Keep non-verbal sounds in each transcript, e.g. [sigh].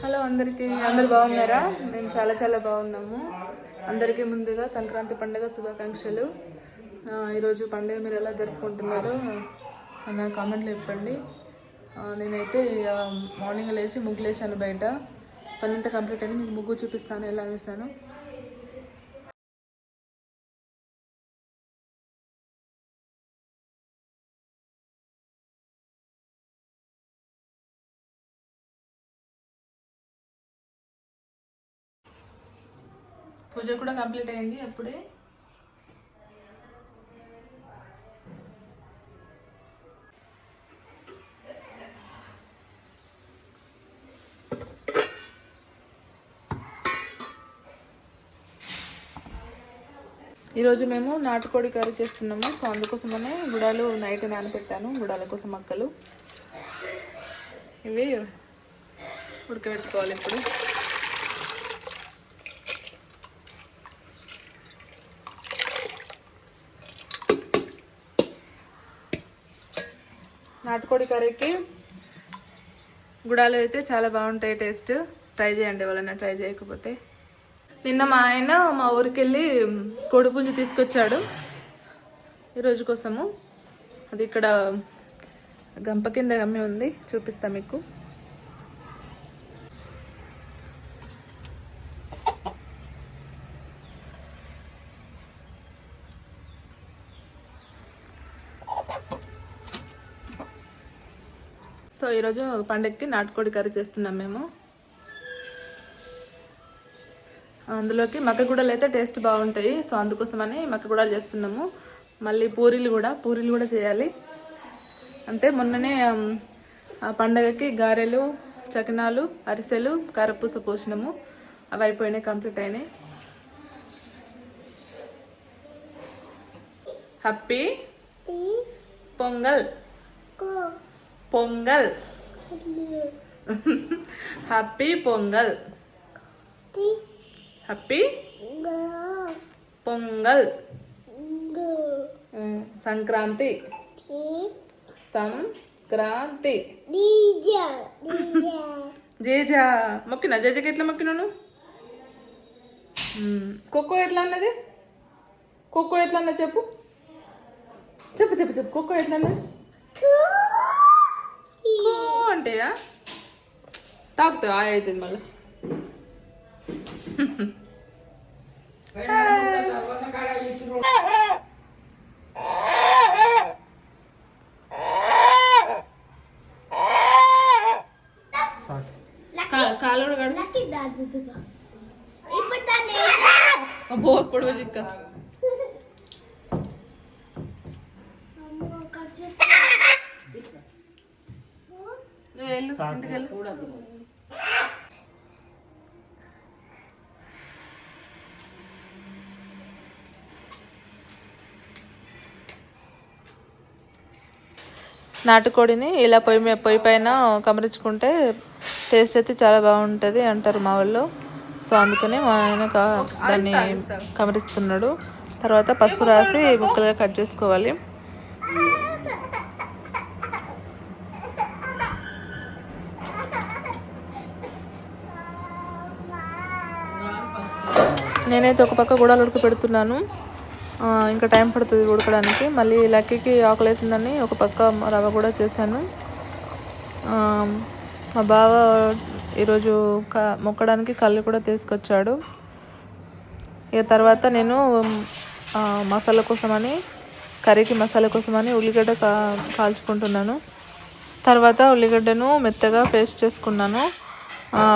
Hello అందరికీ అందరు బాగున్నారా? మేము చాలా చాలా బాగున్నాము. అందరికీ ముందుగా సంక్రాంతి పండుగ శుభాకాంక్షలు. ఈరోజు పండుగ మీరు ఎలా జరుపుకుంటున్నారు నా కామెంట్లో చెప్పండి. నేనైతే మార్నింగ్ లేచి ముగ్గులేసాను బయట. పని కంప్లీట్ అయింది మీకు ముగ్గు చూపిస్తాను ఎలా వేసాను పూజ కూడా కంప్లీట్ అయింది అప్పుడే. ఈరోజు మేము నాటుకోడి కర్రీ చేస్తున్నాము. సో అందుకోసమనే గుడాలు నైట్ నానబెట్టాను గుడాల కోసం మక్కలు ఇవి ఉడకబెట్టుకోవాలి ఇప్పుడు. నాటుకోడి కర్రీకి గుడాలు అయితే చాలా బాగుంటాయి టేస్ట్. ట్రై చేయండి ఎవరైనా ట్రై చేయకపోతే. నిన్న మా ఆయన మా ఊరికి వెళ్ళి కోడిపుంజు తీసుకొచ్చాడు ఈరోజు కోసము. అది ఇక్కడ గంప కింద గమ్మి ఉంది చూపిస్తా మీకు. ఈరోజు పండగకి నాటుకోడి కర్రీ చేస్తున్నాం మేము. అందులోకి మక్కగూడలు అయితే టేస్ట్ బాగుంటాయి. సో అందుకోసమని మక్కగూడలు చేస్తున్నాము. మళ్ళీ పూరీలు కూడా పూరీలు కూడా చేయాలి. అంటే మొన్ననే పండగకి గారెలు చకినాలు అరిసెలు కారపూస పోసినాము. అవి అయిపోయినాయి కంప్లీట్ అయినాయి. Happy Pongal. Pongal. Happy Pongal. Happy Pongal. Sankranti. Sankranti. Jeja. మొక్కినా? జేజకి ఎట్లా మొక్కినాను ఉమ్, ఖోఖో ఎట్లా అన్నది? ఖోఖో ఎట్లా అన్నది చెప్పు. చెప్పు చెప్పు చెప్పు. ఖోఖో ఎట్లా అన్నది? తాగుతావు ఆ అవుతుంది మళ్ళీ. కాలుడు గడు అబ్బో పొడవ చిక్క నువ్వు వెళ్ళు ఇంటికి వెళ్ళు నాటుకోడిని ఇలా పొయ్యి పొయ్యి పైన కమరించుకుంటే టేస్ట్ అయితే చాలా బాగుంటుంది అంటారు మా వాళ్ళు. సో అందుకని మా ఆయన దాన్ని కమరిస్తున్నాడు తర్వాత పసుపు రాసి ముక్కలుగా కట్ చేసుకోవాలి. నేనైతే ఒక పక్క గూడాలు ఉడక పెడుతున్నాను. ఇంకా టైం పడుతుంది ఉడకడానికి. మళ్ళీ లక్కీకి ఆకలి అవుతుందని ఒక పక్క రవ్వ కూడా చేశాను. మా బావ ఈరోజు క మొక్కడానికి కళ్ళు కూడా తీసుకొచ్చాడు. ఇక తర్వాత నేను మసాలా కోసమని కర్రీకి మసాలా కోసమని ఉల్లిగడ్డ కా కాల్చుకుంటున్నాను. తర్వాత ఉల్లిగడ్డను మెత్తగా పేస్ట్ చేసుకున్నాను.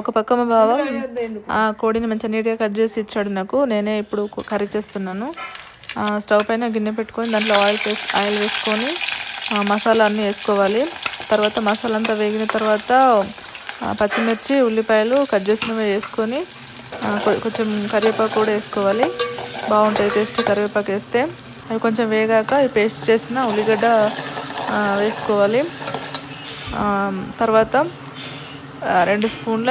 ఒక పక్క మా బావ ఆ కోడిని మంచిగా నీట్గా కట్ చేసి ఇచ్చాడు నాకు. నేనే ఇప్పుడు కర్రీ చేస్తున్నాను. స్టవ్ పైన గిన్నె పెట్టుకొని దాంట్లో ఆయిల్ వేసి ఆయిల్ వేసుకొని మసాలా అన్నీ వేసుకోవాలి. తర్వాత మసాలా అంతా వేగిన తర్వాత పచ్చిమిర్చి ఉల్లిపాయలు కట్ చేసినవి వేసుకొని కొంచెం కరివేపాకు కూడా వేసుకోవాలి. బాగుంటుంది టేస్ట్ కరివేపాకు వేస్తే. అవి కొంచెం వేగాక ఈ పేస్ట్ చేసిన ఉల్లిగడ్డ వేసుకోవాలి. తర్వాత రెండు స్పూన్ల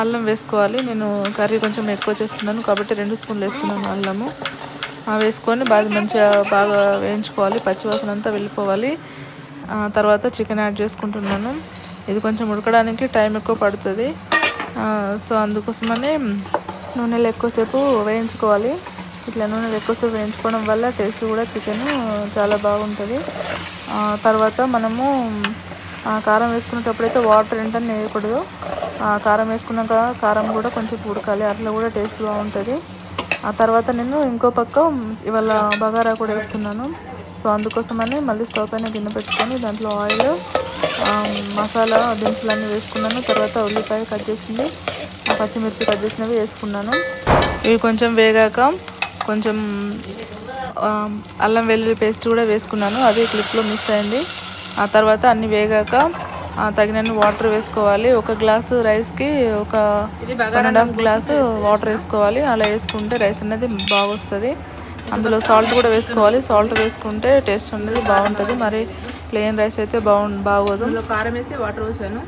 అల్లం వేసుకోవాలి. నేను కర్రీ కొంచెం ఎక్కువ చేస్తున్నాను కాబట్టి రెండు స్పూన్లు వేసుకున్నాను అల్లము. వేసుకొని బాగా మంచిగా బాగా వేయించుకోవాలి. పచ్చివాసన అంతా వెళ్ళిపోవాలి. తర్వాత చికెన్ యాడ్ చేసుకుంటున్నాను. ఇది కొంచెం ఉడకడానికి టైం ఎక్కువ పడుతుంది. సో అందుకోసమని నూనెలో ఎక్కువసేపు వేయించుకోవాలి. ఇట్లా నూనెలో ఎక్కువసేపు వేయించుకోవడం వల్ల టేస్ట్ కూడా చికెన్ చాలా బాగుంటుంది. తర్వాత మనము కారం వేసుకునేటప్పుడు అయితే వాటర్ ఏంటని వేయకూడదు. ఆ, కారం వేసుకున్నాక కారం కూడా కొంచెం ఉడకాలి. అట్లా కూడా టేస్ట్ బాగుంటుంది. ఆ తర్వాత నేను ఇంకో పక్క ఇవాళ బగారా కూడా వేస్తున్నాను. సో అందుకోసమని మళ్ళీ స్టవ్ పైన గిన్నె పెట్టుకొని దాంట్లో ఆయిల్ మసాలా మసాలా దినుసులన్నీ వేసుకున్నాను. తర్వాత ఉల్లిపాయ కట్ చేసింది. ఆ పచ్చిమిర్చి కట్ చేసినవి వేసుకున్నాను. ఇవి కొంచెం వేగాక కొంచెం అల్లం వెల్లుల్లి పేస్ట్ కూడా వేసుకున్నాను. అది క్లిప్లో మిస్ అయింది. ఆ తర్వాత అన్ని వేగాక తగినన్ని వాటర్ వేసుకోవాలి. ఒక గ్లాసు రైస్కి ఒక one and half glass water వేసుకోవాలి. అలా వేసుకుంటే రైస్ అనేది బాగా వస్తుంది అందులో సాల్ట్ కూడా వేసుకోవాలి. సాల్ట్ వేసుకుంటే టేస్ట్ అనేది బాగుంటుంది. మరి ప్లెయిన్ రైస్ అయితే బాగు బాగోదు. అందులో కారం వేసి వాటర్ పోసాను.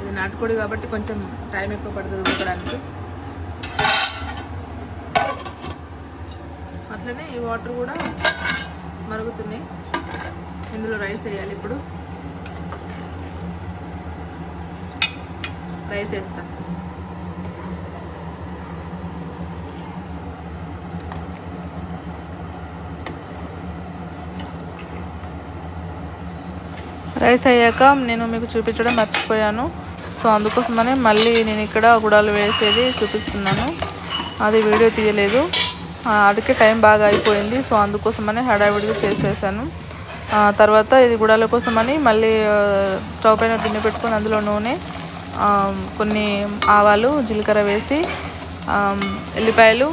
ఇది నాటుకోడి కాబట్టి కొంచెం టైం ఎక్కువ పడుతుంది ఉడకడానికి. అట్లనే ఈ వాటర్ కూడా మరుగుతున్నాయి. ఇందులో రైస్ వేయాలి ఇప్పుడు. రైస్ వేస్తా. రైస్ అయ్యాక నేను మీకు చూపించడం మర్చిపోయాను. సో అందుకోసమనే మళ్ళీ నేను ఇక్కడ గుడాలు వేసేది చూపిస్తున్నాను. అది వీడియో తీయలేదు. అడిగే టైం బాగా అయిపోయింది. సో అందుకోసమని హడావిడిగా చేసేసాను. తర్వాత ఇది గుడాల కోసమని మళ్ళీ స్టవ్ పైన గిన్నె పెట్టుకొని అందులో నూనె కొన్ని ఆవాలు జీలకర్ర వేసి ఎల్లిపాయలు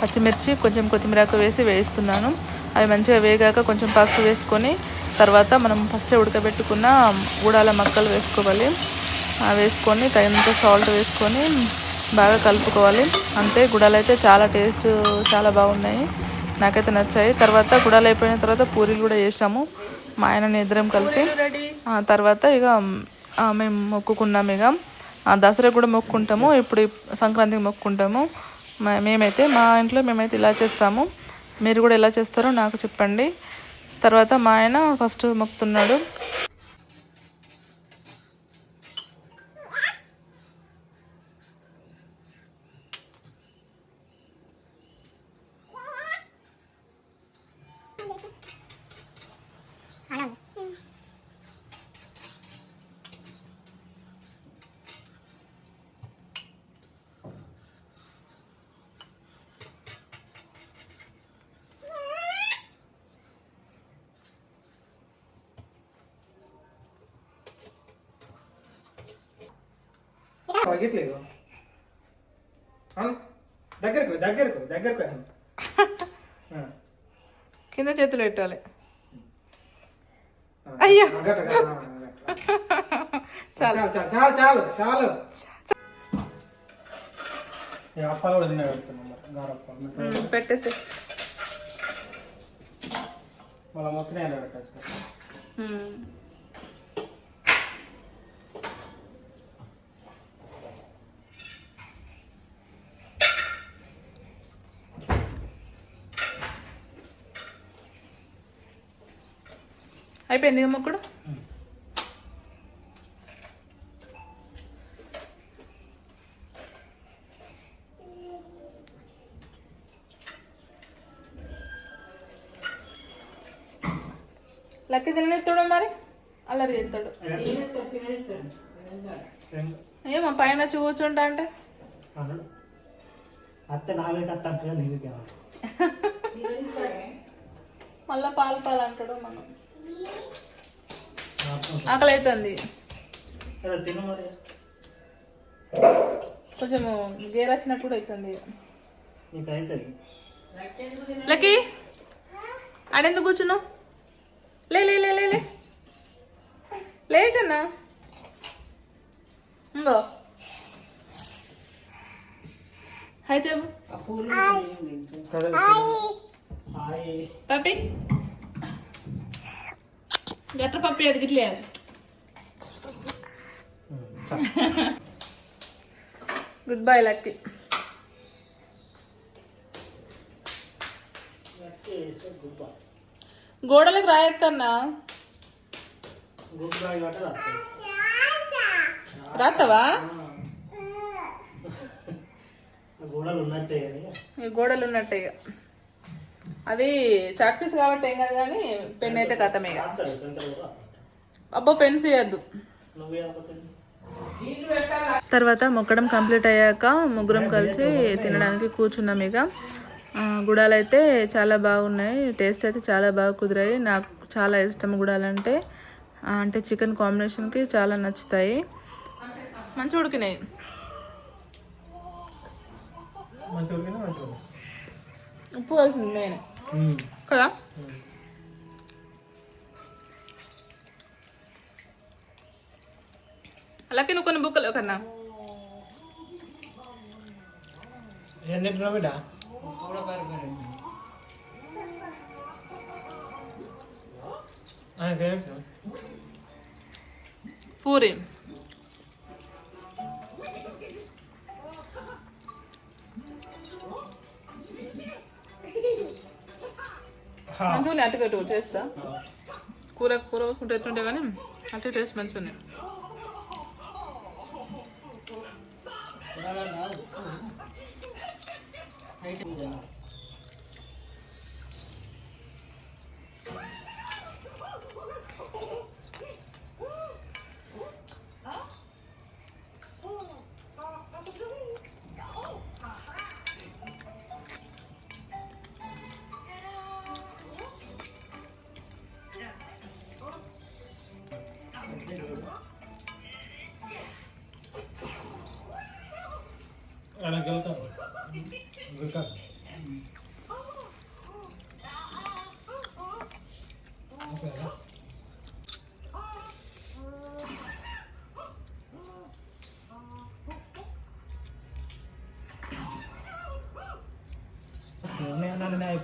పచ్చిమిర్చి కొంచెం కొత్తిమీరకు వేసి వేయిస్తున్నాను. అవి మంచిగా వేగాక కొంచెం పసుపు వేసుకొని తర్వాత మనం ఫస్ట్ ఉడకబెట్టుకున్న గుడాల మక్కలు వేసుకోవాలి. వేసుకొని తగినంత సాల్ట్ వేసుకొని బాగా కలుపుకోవాలి. అంతే గుడాలు అయితే చాలా టేస్ట్ చాలా బాగున్నాయి. నాకైతే నచ్చాయి. తర్వాత గుడాలు అయిపోయిన తర్వాత పూరీలు కూడా చేసాము. మా ఆయన ఇద్దరం కలిసి ఆ తర్వాత ఇక మేము మొక్కుకున్నాం ఇక. ఆ, దసరా కూడా మొక్కుకుంటాము ఇప్పుడు సంక్రాంతికి మొక్కుకుంటాము మేమైతే మా ఇంట్లో మేమైతే ఇలా చేస్తాము. మీరు కూడా ఎలా చేస్తారో నాకు చెప్పండి. తర్వాత మా ఆయన ఫస్ట్ మొక్కుతున్నాడు. అవును. దగ్గరకు దగ్గరకు దగ్గరకు [laughs] కింద చేతులు పెట్టాలి. అయ్యో. చాలు. చాలు చాలు చాలు అప్పాలు కూడా పెడుతున్నాం పెట్టేసి. మళ్ళీ మొత్తం పెట్టచ్చు అయిపోయింది ఇక మొక్కుడు? లక్కి తిననిస్తాడు మరి? అల్లరి చేస్తాడు. ఏమో పైన కూర్చుంటా అంటే? మళ్ళా పాలు పాలు అంటాడు మనం. ఆకలి అవుతుంది కొంచెం గేర్ వచ్చినప్పుడు అవుతుంది లక్కీ ఆడెందుకు కూర్చున్నావు? లే లే లే లే లే. లే కన్నా. ఇంకో హాయ్ చెప్పు. పప్పి. గట్ట పప్పి అది గిట్లే good bye lucky. Good bye గోడలకు రాయక్కన్నా గుడ్ బై గట్ట రాస్తావా గోడలు ఉన్నట్టే గోడలు ఉన్నట్టే అది చాక్పీస్ కాబట్టి ఏం కాదు కానీ పెన్ అయితే కథమే. అబ్బో పెన్స్ ఇవ్వద్దు ఆపుతాడు తర్వాత మొక్కడం కంప్లీట్ అయ్యాక ముగ్గురం కలిసి తినడానికి కూర్చున్నాం ఇక. గుడాలు అయితే చాలా బాగున్నాయి. టేస్ట్ అయితే చాలా బాగా కుదిరాయి. నాకు చాలా ఇష్టం గుడాలంటే. అంటే చికెన్ కాంబినేషన్కి చాలా నచ్చుతాయి. మంచి ఉడికినాయి. ఉప్పు కలిసింది మెయిన్. ఉమ్. కదా ఉమ్. అలాగే నువ్వు కొన్ని బుక్కలు కన్నా ఏం తింటున్నావు బిడ్డ ఆయనకేం ఇష్టం? పూరి మంచిగా అటు కట్టు టేస్టా? కూర కూర వేసుకుంటే ఎట్లుంటే కానీ అటు టేస్ట్ మంచిగా ఉన్నాయి ఆయనకి అన్నాలనే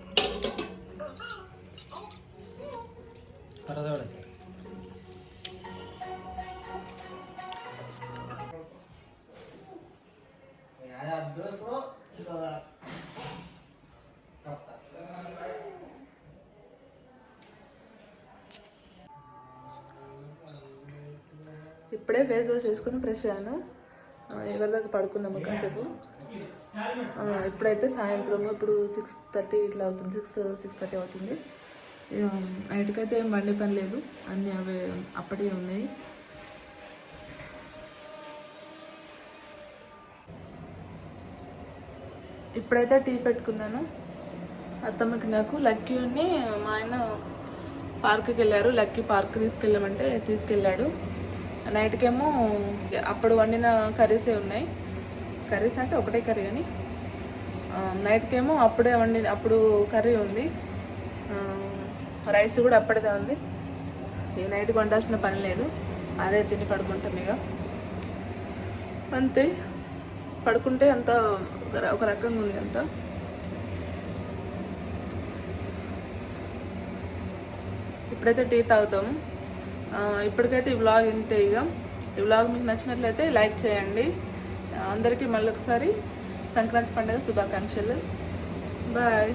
ఇప్పుడే ఫేస్ వాష్ చేసుకుని ఫ్రెష్ అయ్యాను. ఎవరి దాకా పడుకుందాము కాసేపు? ఇప్పుడైతే సాయంత్రం ఇప్పుడు సిక్స్ థర్టీ ఇట్లా అవుతుంది. సిక్స్ సిక్స్ థర్టీ అవుతుంది. నైట్కి అయితే ఏం బండి పని లేదు. అన్నీ అవి అప్పటికే ఉన్నాయి. ఇప్పుడైతే టీ పెట్టుకున్నాను. అత్తమ్మకి నాకు లక్కీ ఉన్ని మా ఆయన పార్క్కి వెళ్ళారు. లక్కీ పార్క్ తీసుకెళ్ళమంటే తీసుకెళ్ళాడు. నైట్కేమో అప్పుడు వండిన కర్రీసే ఉన్నాయి. కర్రీస్ అంటే ఒకటే కర్రీ కానీ నైట్కేమో అప్పుడే వండి అప్పుడు కర్రీ ఉంది. రైస్ కూడా అప్పటిదే ఉంది. ఈ నైట్ వండాల్సిన పని లేదు. అదే తిని పడుకుంటాం ఇక. అంతే. పడుకుంటే అంత ఒక రకంగా ఉంది అంతా. ఇప్పుడైతే టీ తాగుతాము ఇప్పటికైతే ఈ వ్లాగ్ ఇంతే ఇక. ఈ వ్లాగ్ మీకు నచ్చినట్లయితే లైక్ చేయండి. అందరికీ మళ్ళీ ఒకసారి సంక్రాంతి పండుగ శుభాకాంక్షలు. బాయ్.